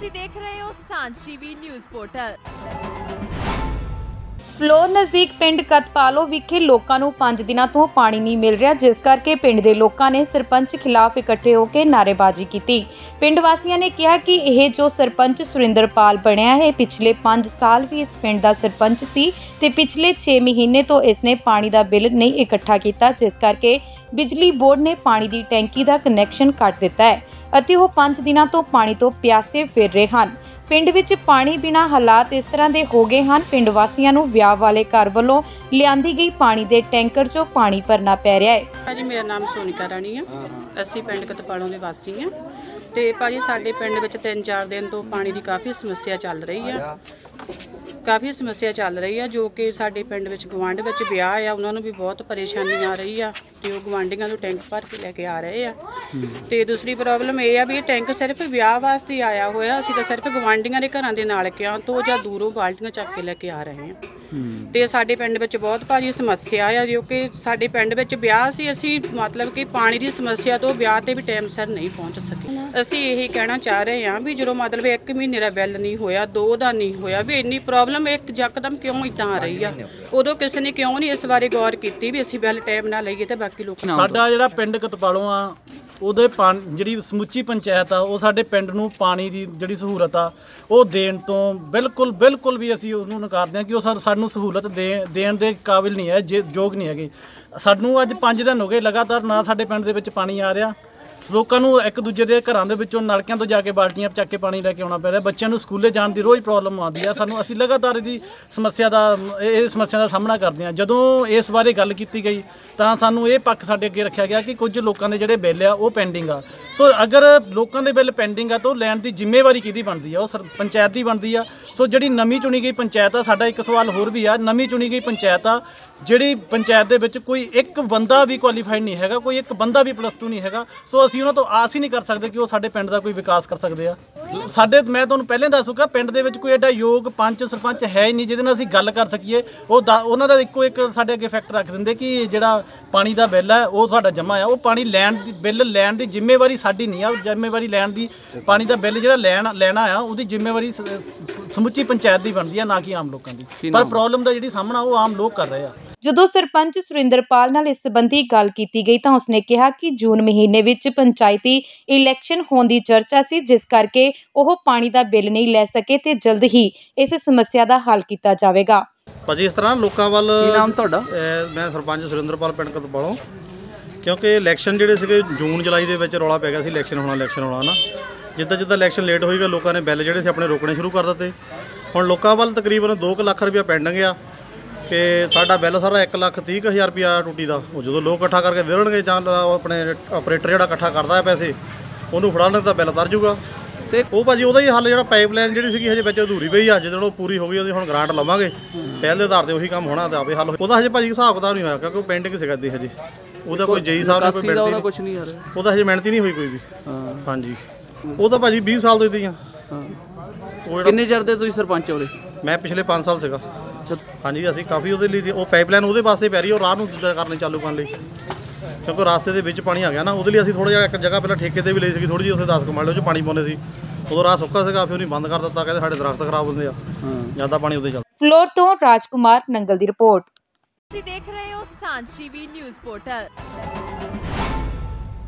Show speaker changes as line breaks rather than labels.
ਤੁਸੀਂ ਦੇਖ ਰਹੇ ਹੋ ਸਾਂਝ ਟੀਵੀ ਨਿਊਜ਼ ਪੋਰਟਲ।
ਫਲੋਰ ਨਜ਼ਦੀਕ ਪਿੰਡ ਕਤਪਾਲੋ ਵਿਖੇ ਲੋਕਾਂ ਨੂੰ 5 ਦਿਨਾਂ ਤੋਂ ਪਾਣੀ ਨਹੀਂ ਮਿਲ ਰਿਹਾ, ਜਿਸ ਕਰਕੇ ਪਿੰਡ ਦੇ ਲੋਕਾਂ ਨੇ ਸਰਪੰਚ ਖਿਲਾਫ ਇਕੱਠੇ ਹੋ ਕੇ ਨਾਅਰੇਬਾਜ਼ੀ ਕੀਤੀ। ਪਿੰਡ ਵਾਸੀਆਂ ਨੇ ਕਿਹਾ ਕਿ ਇਹ ਜੋ ਸਰਪੰਚ ਸੁਰਿੰਦਰਪਾਲ ਬਣਿਆ ਹੈ, ਪਿਛਲੇ 5 ਸਾਲ ਵੀ ਇਸ ਪਿੰਡ ਦਾ ਸਰਪੰਚ ਸੀ ਤੇ ਪਿਛਲੇ 6 ਮਹੀਨੇ ਤੋਂ ਇਸ ਨੇ ਪਾਣੀ ਦਾ ਬਿੱਲ ਨਹੀਂ ਇਕੱਠਾ ਕੀਤਾ, ਜਿਸ ਕਰਕੇ ਬਿਜਲੀ ਬੋਰਡ ਨੇ ਪਾਣੀ ਦੀ ਟੈਂਕੀ ਦਾ ਕਨੈਕਸ਼ਨ ਕੱਟ ਦਿੱਤਾ ਹੈ ਅਤੇ ਉਹ 5 ਦਿਨਾਂ ਤੋਂ ਪਾਣੀ ਤੋਂ ਪਿਆਸੇ ਫਿਰ ਰਹੇ ਹਨ। ਪਿੰਡ ਵਿੱਚ ਪਾਣੀ ਬਿਨਾ ਹਾਲਾਤ ਇਸ ਤਰ੍ਹਾਂ ਦੇ ਹੋ ਗਏ ਹਨ। ਪਿੰਡ ਵਾਸੀਆਂ ਨੂੰ ਵਿਆਹ ਵਾਲੇ ਘਰ ਵੱਲੋਂ ਲਿਆਂਦੀ ਗਈ ਪਾਣੀ ਦੇ ਟੈਂਕਰ 'ਚੋਂ ਪਾਣੀ ਭਰਨਾ ਪੈ ਰਿਹਾ ਹੈ।
ਭਾਜੀ ਮੇਰਾ ਨਾਮ ਸੋਨਿਕਾ ਰਾਣੀ ਆ ਅਸੀਂ ਪਿੰਡ ਕਤਪਾਲੋਂ ਦੇ ਵਾਸੀ ਆ ਤੇ ਭਾਜੀ ਸਾਡੇ ਪਿੰਡ ਵਿੱਚ 3-4 ਦਿਨ ਤੋਂ ਪਾਣੀ ਦੀ ਕਾਫੀ ਸਮੱਸਿਆ ਚੱਲ ਰਹੀ ਆ। ਕਾਫੀ ਸਮੱਸਿਆ ਚੱਲ ਰਹੀ ਆ, ਜੋ ਕਿ ਸਾਡੇ ਪਿੰਡ ਵਿੱਚ ਗਵਾਂਢ ਵਿੱਚ ਵਿਆਹ ਆ। ਉਹਨਾਂ ਨੂੰ ਵੀ ਬਹੁਤ ਪਰੇਸ਼ਾਨੀ ਆ ਰਹੀ ਆ ਤੇ ਉਹ ਗਵਾਂਢੀਆਂ ਨੂੰ ਟੈਂਕ ਭਰ ਕੇ ਲੈ ਕੇ ਆ ਰਹੇ ਆ। ਤੇ ਦੂਸਰੀ ਪ੍ਰੋਬਲਮ ਇਹ ਆ ਵੀ ਇਹ ਟੈਂਕ ਸਿਰਫ ਵਿਆਹ ਵਾਸਤੇ ਆਇਆ ਹੋਇਆ। ਅਸੀਂ ਤਾਂ ਸਿਰਫ ਗਵਾਂਢੀਆਂ ਦੇ ਘਰਾਂ ਦੇ ਨਾਲ ਕਿਆਂ ਤੋਂ ਜਾਂ ਦੂਰੋਂ ਬਾਲਟੀਆਂ ਚੱਕ ਕੇ ਲੈ ਕੇ ਆ ਰਹੇ ਆ। ਤੇ ਸਾਡੇ ਪਿੰਡ ਵਿੱਚ ਬਹੁਤ ਭਾਰੀ ਸਮੱਸਿਆ ਆ ਜੋ ਕਿ ਸਾਡੇ ਪਿੰਡ ਵਿੱਚ ਵਿਆਹ ਸੀ ਅਸੀਂ ਮਤਲਬ ਕਿ ਪਾਣੀ ਦੀ ਸਮੱਸਿਆ ਤੋਂ ਵਿਆਹ ਤੇ ਵੀ ਟਾਈਮ ਸਿਰ ਨਹੀਂ ਪਹੁੰਚ ਸਕੇ। ਅਸੀਂ ਇਹੀ ਕਹਿਣਾ ਚਾਹ ਰਹੇ ਹਾਂ ਵੀ ਜਦੋਂ ਮਤਲਬ 1 ਮਹੀਨੇ ਦਾ ਬਿੱਲ ਨਹੀਂ ਹੋਇਆ 2 ਦਾ ਨਹੀਂ ਹੋਇਆ ਵੀ ਇੰਨੀ ਪ੍ਰੋਬਲਮ ਇੱਕ ਯਕਦਮ ਕਿਉਂ ਇਦਾਂ ਆ ਰਹੀ ਆ? ਉਦੋਂ ਕਿਸੇ ਨੇ ਕਿਉਂ ਨਹੀਂ ਇਸ ਬਾਰੇ ਗੌਰ ਕੀਤੀ ਵੀ ਅਸੀਂ ਬਿੱਲ ਟਾਈਮ ਨਾਲ ਲਈਏ ਤੇ ਬਾਕੀ ਲੋਕ
ਸਾਡਾ ਜਿਹੜਾ ਪਿੰਡ ਕਤਪਾਲੋਂ ਆ ਉਹਦੇ ਪਾਣ, ਜਿਹੜੀ ਸਮੁੱਚੀ ਪੰਚਾਇਤ ਆ, ਉਹ ਸਾਡੇ ਪਿੰਡ ਨੂੰ ਪਾਣੀ ਦੀ ਜਿਹੜੀ ਸਹੂਲਤ ਆ, ਉਹ ਦੇਣ ਤੋਂ ਬਿਲਕੁਲ ਬਿਲਕੁਲ ਵੀ ਅਸੀਂ ਉਹਨੂੰ ਨਕਾਰਦੇ ਹਾਂ ਕਿ ਉਹ ਸਾਨੂੰ ਸਹੂਲਤ ਦੇ- ਦੇਣ ਦੇ ਕਾਬਿਲ ਨਹੀਂ ਹੈ, ਜੇ- ਯੋਗ ਨਹੀਂ ਹੈਗੇ। ਸਾਨੂੰ ਅੱਜ 5 ਦਿਨ ਹੋ ਗਏ ਲਗਾਤਾਰ ਨਾ ਸਾਡੇ ਪਿੰਡ ਦੇ ਵਿੱਚ ਪਾਣੀ ਆ ਰਿਹਾ। ਲੋਕਾਂ ਨੂੰ ਇੱਕ ਦੂਜੇ ਦੇ ਘਰਾਂ ਦੇ ਵਿੱਚੋਂ ਨਲਕਿਆਂ ਤੋਂ ਜਾ ਕੇ ਬਾਲਟੀਆਂ ਚੱਕ ਕੇ ਪਾਣੀ ਲੈ ਕੇ ਆਉਣਾ ਪੈ ਰਿਹਾ। ਬੱਚਿਆਂ ਨੂੰ ਸਕੂਲੇ ਜਾਣ ਦੀ ਰੋਜ਼ ਪ੍ਰੋਬਲਮ ਆਉਂਦੀ ਆ। ਸਾਨੂੰ ਅਸੀਂ ਲਗਾਤਾਰ ਇਹਦੀ ਸਮੱਸਿਆ ਦਾ, ਇਹ ਇਹ ਸਮੱਸਿਆ ਦਾ ਸਾਹਮਣਾ ਕਰਦੇ ਹਾਂ। ਜਦੋਂ ਇਸ ਬਾਰੇ ਗੱਲ ਕੀਤੀ ਗਈ, ਤਾਂ ਸਾਨੂੰ ਇਹ ਪੱਖ ਸਾਡੇ ਅੱਗੇ ਰੱਖਿਆ ਗਿਆ ਕਿ ਕੁਝ ਲੋਕਾਂ ਦੇ ਜਿਹੜੇ ਬਿੱਲ ਆ, ਉਹ ਪੈਂਡਿੰਗ ਆ। ਸੋ ਅਗਰ ਲੋਕਾਂ ਦੇ ਬਿੱਲ ਪੈਂਡਿੰਗ ਆ, ਤਾਂ ਉਹ ਲੈਣ ਦੀ ਜ਼ਿੰਮੇਵਾਰੀ ਕਿਹਦੀ ਬਣਦੀ ਆ? ਉਹ ਸਰ- ਪੰਚਾਇਤ ਦੀ ਬਣਦੀ ਆ ਸੋ ਜਿਹੜੀ ਨਵੀਂ ਚੁਣੀ ਗਈ ਪੰਚਾਇਤ ਆ, ਸਾਡਾ ਇੱਕ ਸਵਾਲ ਹੋਰ ਵੀ ਆ, ਨਵੀਂ ਚੁਣੀ ਗਈ ਪੰਚਾਇਤ ਆ, ਜਿਹੜੀ ਪੰਚਾਇਤ ਦੇ ਵਿੱਚ ਕੋਈ ਇੱਕ ਬੰਦਾ ਵੀ ਕੁਆਲੀਫਾਈਡ ਨਹੀਂ ਹੈਗਾ, ਕੋਈ ਇੱਕ ਬੰਦਾ ਵੀ ਪਲੱਸ 2 ਨਹੀਂ ਹੈਗਾ, ਸੋ ਅਸੀਂ ਉਹਨਾਂ ਤੋਂ ਆਸ ਹੀ ਨਹੀਂ ਕਰ ਸਕਦੇ ਕਿ ਉਹ ਸਾਡੇ ਪਿੰਡ ਦਾ ਕੋਈ ਵਿਕਾਸ ਕਰ ਸਕਦੇ ਆ। ਸਾਡੇ, ਮੈਂ ਤੁਹਾਨੂੰ ਪਹਿਲਾਂ ਦੱਸ ਚੁੱਕਾ ਪਿੰਡ ਦੇ ਵਿੱਚ ਕੋਈ ਐਡਾ ਯੋਗ ਪੰਚ, ਸਰਪੰਚ ਹੈ ਹੀ ਨਹੀਂ, ਜਿਹਦੇ ਨਾਲ ਅਸੀਂ ਗੱਲ ਕਰ ਸਕੀਏ। ਉਹ ਦਾ- ਉਹਨਾਂ ਦਾ ਇੱਕੋ ਇੱਕ ਸਾਡੇ ਅੱਗੇ ਫੈਕਟ ਰੱਖ ਦਿੰਦੇ ਕਿ ਜਿਹੜਾ ਪਾਣੀ ਦਾ ਬਿੱਲ ਹੈ ਉਹ ਸਾਡਾ ਜਮਾ ਆ। ਉਹ ਪਾਣੀ ਲੈਣ ਦੀ, ਬਿੱਲ ਲੈਣ ਦੀ ਜ਼ਿੰਮੇਵਾਰੀ ਸਾਡੀ ਨਹੀਂ ਆ, ਉਹ ਜ਼ਿੰਮੇਵਾਰੀ ਲੈਣ ਦੀ ਪਾਣੀ ਦਾ ਬਿੱਲ ਜਿਹੜਾ ਲੈਣ, ਲੈਣਾ ਆ, ਉਹਦੀ ਜ਼ਿੰਮੇਵਾਰੀ ਸ- ਸਮੁੱਚੀ ਪੰਚਾਇਤ ਦੀ ਬਣਦੀ ਆ ਨਾ ਕਿ ਆਮ ਲੋਕਾਂ ਦੀ। ਪਰ ਪ੍ਰੋਬਲਮ ਦਾ ਜਿਹੜੀ ਸਾਹਮਣਾ ਉਹ ਆਮ ਲੋਕ ਕਰ ਰਹੇ ਆ।
ਜਦੋਂ ਸਰਪੰਚ ਸੁਰਿੰਦਰਪਾਲ ਨਾਲ ਇਸ ਸੰਬੰਧੀ ਗੱਲ ਕੀਤੀ ਗਈ ਤਾਂ ਉਸਨੇ ਕਿਹਾ ਕਿ ਜੂਨ ਮਹੀਨੇ ਵਿੱਚ ਪੰਚਾਇਤੀ ਇਲੈਕਸ਼ਨ ਹੋਣ ਦੀ ਚਰਚਾ ਸੀ ਜਿਸ ਕਰਕੇ ਉਹ ਪਾਣੀ ਦਾ ਬਿੱਲ ਨਹੀਂ ਲੈ ਸਕੇ ਤੇ ਜਲਦ ਹੀ ਇਸ ਸਮੱਸਿਆ ਦਾ ਹੱਲ ਕੀਤਾ ਜਾਵੇਗਾ।
ਭਾਜੀ ਇਸ ਤਰ੍ਹਾਂ ਲੋਕਾਂ ਵੱਲ
ਕੀ ਨਾਮ ਤੁਹਾਡਾ?
ਮੈਂ ਸਰਪੰਚ ਸੁਰਿੰਦਰਪਾਲ ਪਿੰਡ ਕਤਪਾਲੋਂ ਕਿਉਂਕਿ ਇਲੈਕਸ਼ਨ ਜਿਹੜੇ ਸੀਗੇ ਜੂਨ ਜੁਲਾਈ ਦੇ ਵਿੱਚ ਰੌਲਾ ਪੈ ਗਿਆ ਸੀ ਇਲੈਕਸ਼ਨ ਹੋਣਾ ਇਲੈਕਸ਼ਨ ਹੋਣਾ ਨਾ ਜਿੱਦਾਂ ਜਿੱਦਾਂ ਇਲੈਕਸ਼ਨ ਲੇਟ ਹੋਈਗਾ ਲੋਕਾਂ ਨੇ ਬਿੱਲ ਜਿਹੜੇ ਸੀ ਆਪਣੇ ਰੋਕਣੇ ਸ਼ੁਰੂ ਕਰ ਦਿੱਤੇ। ਹੁਣ ਲੋਕਾਂ ਵੱਲ ਤਕਰੀਬਨ 2 ਲੱਖ ਰੁਪਇਆ ਪੈਂਡਿੰਗ ਆ ਕਿ ਸਾਡਾ ਬਿੱਲ ਸਾਰਾ 1 ਲੱਖ 30 ਕੁ ਹਜ਼ਾਰ ਰੁਪਇਆ ਟੂਟੀ ਦਾ ਉਹ ਜਦੋਂ ਲੋਕ ਇਕੱਠਾ ਕਰਕੇ ਦੇਣਗੇ ਜਾਂ ਆਪਣੇ ਆਪਰੇਟਰ ਜਿਹੜਾ ਇਕੱਠਾ ਕਰਦਾ ਹੈ ਪੈਸੇ ਉਹਨੂੰ ਫੜਾ ਲੈਣ ਤਾਂ ਬਿੱਲ ਤਰ ਜੂਗਾ
ਤੇ
ਉਹ ਭਾਜੀ ਉਹਦਾ ਹੀ ਹੱਲ ਜਿਹੜਾ ਪਾਈਪਲਾਈਨ ਜਿਹੜੀ ਸੀਗੀ ਹਜੇ ਵਿੱਚ ਅਧੂਰੀ ਪਈ ਆ ਜਦੋਂ ਉਹ ਪੂਰੀ ਹੋ ਗਈ ਉਹਦੀ ਹੁਣ ਗ੍ਰਾਂਟ ਲਵਾਂਗੇ। ਪਹਿਲ ਦੇ ਆਧਾਰ ਤੇ ਉਹੀ ਕੰਮ ਹੋਣਾ ਤੇ ਆਪੇ ਹੱਲ ਉਹਦਾ ਹਜੇ ਭਾਜੀ ਹਿਸਾਬ ਕਿਤਾਬ ਨਹੀਂ ਹੋਇਆ ਕਿਉਂਕਿ ਉਹ ਪੈਂਡਿੰਗ ਸੀਗਾ ਦੀ ਹਜੇ। ਉਹਦਾ ਕੋਈ ਜੇਈ ਸਾਹਿਬ ਨੇ ਕੋਈ ਮਿਹਨਤੀ
ਕੁਝ ਨਹੀਂ। ਆ ਰਿਹਾ
ਉਹਦਾ ਹਜੇ ਮਿਹਨਤੀ ਨਹੀਂ ਹੋਈ ਕੋਈ ਵੀ।
ਹਾਂ।
ਹਾਂਜੀ। ਉਹ ਤਾਂ ਭਾਜੀ 20 ਸਾਲ ਤੋਂ ਇਦਾਂ ਹੀ ਆ।
ਹਾਂ
ਉਹ ਜਿਹੜਾ
ਕਿੰਨੇ ਚਿਰ ਦੇ ਤੁਸੀਂ ਸਰਪੰਚ ਹੋਰੇ
ਮੈਂ ਪਿਛਲੇ 5 ਸਾਲ ਸੀਗਾ। ਹਾਂਜੀ ਅਸੀਂ ਕਾਫੀ ਉਹਦੇ ਲਈ ਉਹ ਪਾਈਪਲਾਈਨ ਉਹਦੇ ਵਾਸਤੇ ਪੈ ਰਹੀ ਹੈ ਉਹ ਰਾਹ ਨੂੰ ਦੂਜਾ ਕਰਨੀ ਚਾਲੂ ਕਰਨ ਲਈ। ਕਿਉਂਕਿ ਰਾਸਤੇ ਦੇ ਵਿੱਚ ਪਾਣੀ ਆ ਗਿਆ ਨਾ ਉਹਦੇ ਲਈ ਅਸੀਂ ਥੋੜਾ ਜਿਹਾ ਇੱਕ ਜਗ੍ਹਾ ਪਹਿਲਾਂ ਠੇਕੇ ਤੇ ਵੀ ਲਈ ਸੀਗੀ ਥੋੜੀ ਜਿਹੀ ਉੱਥੇ 10 ਕਮਾਲ ਚ ਪਾਣੀ ਪਾਉਂਦੇ ਸੀ। ਉਦੋਂ ਰਾਹ ਸੁੱਕਾ ਸੀਗਾ ਫਿਰ ਉਹਨੇ ਬੰਦ ਕਰ ਦਿੱਤਾ ਕਹਿੰਦੇ ਸਾਡੇ ਦਰਖਤ ਖਰਾਬ ਹੁੰਦੇ ਆ।
ਹਾਂ।
ਜ਼ਿਆਦਾ ਪਾਣੀ ਉਹਦੇ ਚੱਲਦਾ।
ਫਲੋਰ ਤੋਂ ਰਾਜਕੁਮਾਰ ਨੰਗਲ ਦੀ ਰਿਪੋਰਟ।
ਤੁਸੀਂ ਦੇਖ ਰਹੇ ਹੋ ਸਾਂਝ ਟੀਵੀ ਨਿਊਜ਼ ਪੋਰਟਲ।